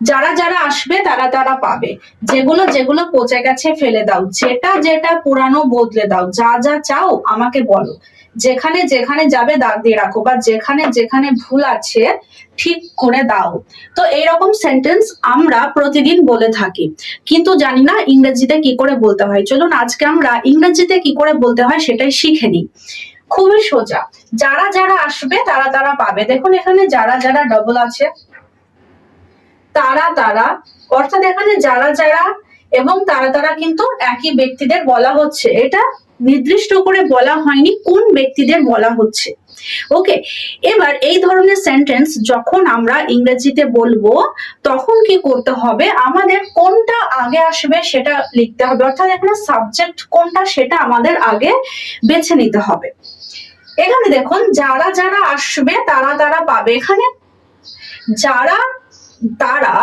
যারা যারা আসবে তারা তারা পাবে। যেগুলো যেগুলো পচে গেছে ফেলে দাও। যেটা যেটা পুরানো বদলে দাও। যা যা চাও আমাকে বলো। যেখানে যেখানে যাবে দাগ দিয়ে রাখো বা যেখানে যেখানে ভুল আছে ঠিক করে দাও। তো এইরকম সেন্টেন্স আমরা প্রতিদিন বলে থাকি। কিন্তু জানি না ইংরেজিতে কি করে বলতে হয়। চলুন আজকে আমরা ইংরেজিতে কি করে বলতে হয় সেটাই শিখে নিই। খুবই সোজা। যারা যারা আসবে তারা তারা পাবে। দেখুন এখানে যারা যারা ডবল আছে। তারা তারা, অর্থাৎ এখানে যারা যারা এবং তারা তারা কিন্তু একই ব্যক্তিদের বলা হচ্ছে। এটা নির্দিষ্ট করে বলা হয়নি কোন ব্যক্তিদের বলা হচ্ছে। ওকে, এবার এই ধরনের সেন্টেন্স যখন আমরা ইংরেজিতে বলব, তখন কি করতে হবে? আমাদের কোনটা আগে আসবে সেটা লিখতে হবে। অর্থাৎ এখানে সাবজেক্ট কোনটা সেটা আমাদের আগে বেছে নিতে হবে। এখানে দেখুন, যারা যারা আসবে তারা তারা পাবে। এখানে যারা তারা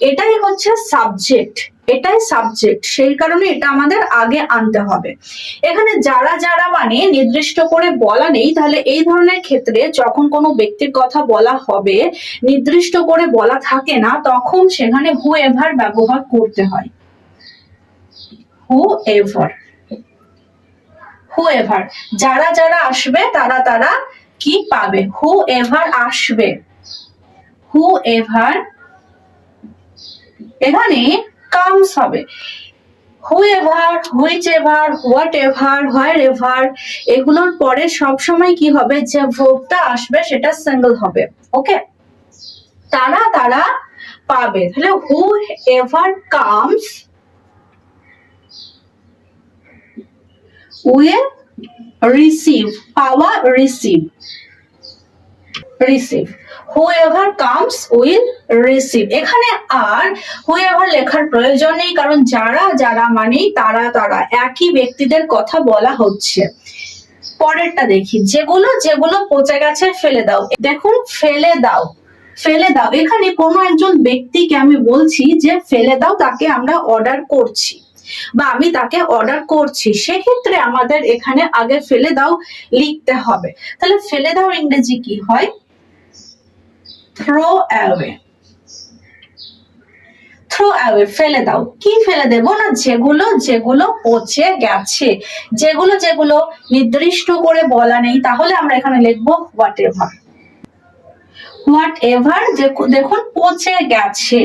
এটাই হচ্ছে সাবজেক্ট এটাই সাবজেক্ট সেই কারণে এটা আমাদের আগে আনতে হবে। এখানে যারা যারা মানে নির্দিষ্ট করে বলা নেই, তাহলে এই ধরনের ক্ষেত্রে যখন কোনো ব্যক্তির কথা বলা হবে, নির্দিষ্ট করে বলা থাকে না, তখন সেখানে হু এভার ব্যবহার করতে হয়। হু এভার হু এভার যারা যারা আসবে, তারা তারা কি পাবে? হু এভার আসবে হু এভার এখানে কামস হবে। Whichever whatever wherever এগুলোর পরে সব সময় কি হবে? যে ভোগটা আসবে সেটা সিঙ্গেল হবে। ওকে তারা তারা পাবে। তাহলে whoever comes will receive পাওয়া receive receive whoever comes will receive এখানে আর হুএভার লেখার প্রয়োজন নেই, কারণ যারা যারা মানেই তারা তারা। একই ব্যক্তিদের কথা বলা হচ্ছে। পরেরটা দেখি। যেগুলো যেগুলো পচে গেছে, ফেলে দাও। দেখুন, ফেলে দাও। ফেলে দাও। এখানে কোনো একজন ব্যক্তিকে আমি বলছি যে ফেলে দাও, তাকে আমরা অর্ডার করছি। বা আমি তাকে অর্ডার করছি। সেক্ষেত্রে আমাদের এখানে আগে ফেলে দাও লিখতে হবে। তাহলে ফেলে দাও ইংরেজি কি হয়? থ্রো অ্যাওয়ে থ্রো অ্যাওয়ে ফেলে দাও। কি ফেলে দেব না? যেগুলো যেগুলো পচে গেছে। যেগুলো যেগুলো নির্দিষ্ট করে বলা নেই, তাহলে আমরা এখানে লিখব হোয়াট এভার হোয়াট এভার দেখুন, পচে গেছে।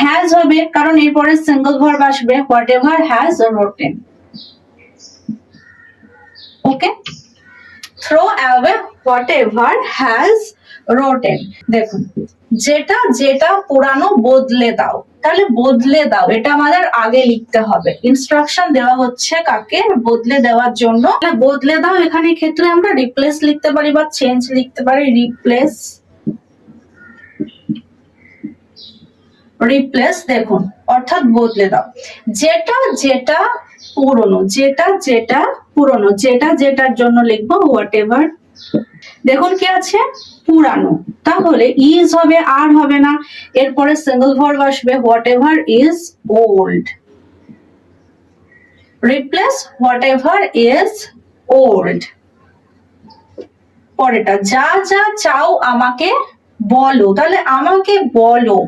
হ্যাজ হবে, কারণ এরপরে সিঙ্গল ভার্ব আসবে। Whatever has rotten okay throw away whatever has rotten দেখুন, যেটা যেটা পুরানো বদলে দাও। তাহলে বদলে দাও। এটা আমাদের আগে লিখতে হবে। ইনস্ট্রাকশন দেওয়া হচ্ছে কাকে? বদলে দেওয়ার জন্য। বদলে দাও এখানে ক্ষেত্রে আমরা রিপ্লেস লিখতে পারি বা চেঞ্জ লিখতে পারি। রিপ্লেস রিপ্লেস দেখুন, অর্থাৎ বদলে দাও। যেটা যেটা পুরনো, যেটা যেটা পুরনো, যেটা, যেটার জন্য লিখব হোয়াট এভার দেখুন কি আছে? পুরানো। তাহলে ইজ হবে আর হবে না, এরপরে সিঙ্গল ভার্ব আসবে whatever is old replace whatever is old পরেটা যা যা চাও আমাকে বলো। তাহলে আমাকে বলো।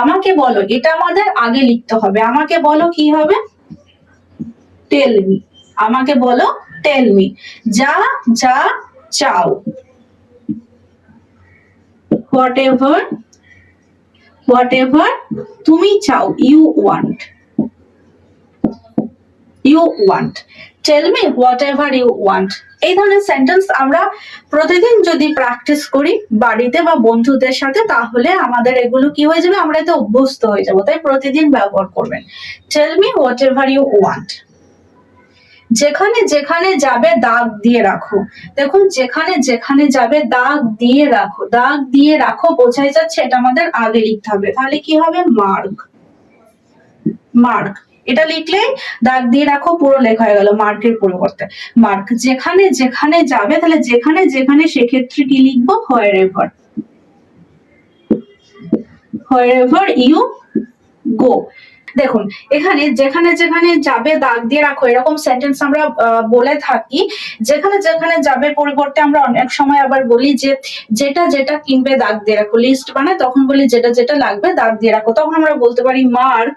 আমাকে বলো, এটা আমাদের আগে লিখতে হবে। আমাকে বলো কি হবে? টেল মি আমাকে বলো টেল মি যা যা চাও। হোয়াট এভার হোয়াট এভার তুমি চাও you want you want tell me whatever you want এই ধরনের সেন্টেন্স আমরা প্রতিদিন যদি প্র্যাকটিস করি বাড়িতে বা বন্ধুদের সাথে, তাহলে আমাদের এগুলো কি হয়ে যাবে? আমরা এতে অভ্যস্ত হয়ে যাব। তাই প্রতিদিন ব্যবহার করবেন। Tell me whatever you want যেখানে যেখানে যাবে দাগ দিয়ে রাখো। দেখুন, যেখানে যেখানে যাবে দাগ দিয়ে রাখো। দাগ দিয়ে রাখো বোঝাই যাচ্ছে এটা আমাদের আগে লিখতে হবে। তাহলে কি হবে? মার্ক। মার্ক। এটা লিখলেই দাগ দিয়ে রাখো, পুরো লেখা হয়ে গেল মার্কের পরিবর্তে। মার্ক। যেখানে যেখানে যাবে, তাহলে যেখানে যেখানে সেক্ষেত্রে কি লিখব? Wherever wherever you go. দেখুন, এখানে যেখানে যেখানে যাবে দাগ দিয়ে রাখো, এরকম সেন্টেন্স আমরা বলে থাকি, যেখানে যেখানে যাবে পরিবর্তে আমরা অনেক সময় আবার বলি যে, যেটা যেটা কিনবে দাগ দিয়ে রাখো। লিস্ট বানায় তখন বলি যেটা যেটা লাগবে দাগ দিয়ে রাখো। তখন আমরা বলতে পারি mark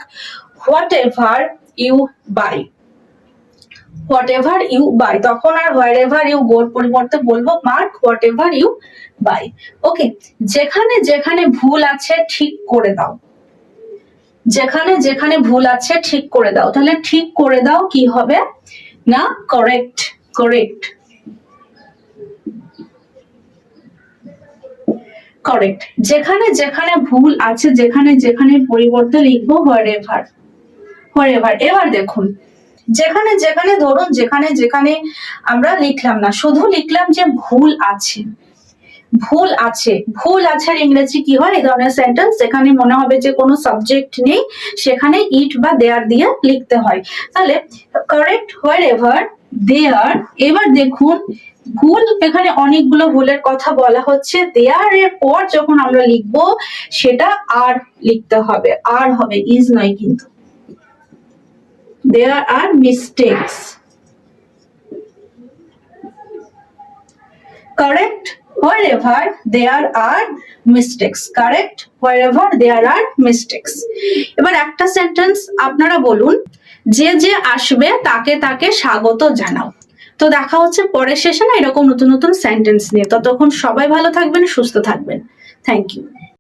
whatever you buy whatever you buy তখন আর হোয়াট এভার ইউ গোর পরিবর্তে বলব mark whatever you buy okay যেখানে যেখানে ভুল আছে ঠিক করে দাও। যেখানে যেখানে ভুল আছে ঠিক করে দাও। তাহলে ঠিক করে দাও কি হবে? না করেক্ট কারেক্ট কারেক্ট যেখানে যেখানে ভুল আছে, যেখানে যেখানে পরিবর্তে লিখব হোয়াট এভার হোয়াট এভার এবার দেখুন, যেখানে যেখানে ধরুন, যেখানে যেখানে আমরা লিখলাম না, শুধু লিখলাম যে ভুল আছে। ভুল আছে। ভুল আছে আর ইংরেজি কি হয়? এই ধরনের সেন্টেন্স যেখানে মনে হবে যে কোনো সাবজেক্ট নেই, সেখানে ইট বা দেয়ার দিয়ে লিখতে হয়। তাহলে কারেক্ট হোয়ার এভার দেয়ার এবার দেখুন, ভুল এখানে অনেকগুলো ভুলের কথা বলা হচ্ছে। দেয়ার এর পর যখন আমরা লিখব, সেটা আর লিখতে হবে। আর হবে ইজ নয় কিন্তু। There R mistakes. correct wherever there are mistakes, correct? Wherever there are mistakes. এবার একটা সেন্টেন্স আপনারা বলুন, যে যে আসবে তাকে তাকে স্বাগত জানাও। তো দেখা হচ্ছে পরের সেশনে এরকম নতুন নতুন সেন্টেন্স নিয়ে। ততক্ষণ সবাই ভালো থাকবেন, সুস্থ থাকবেন। Thank you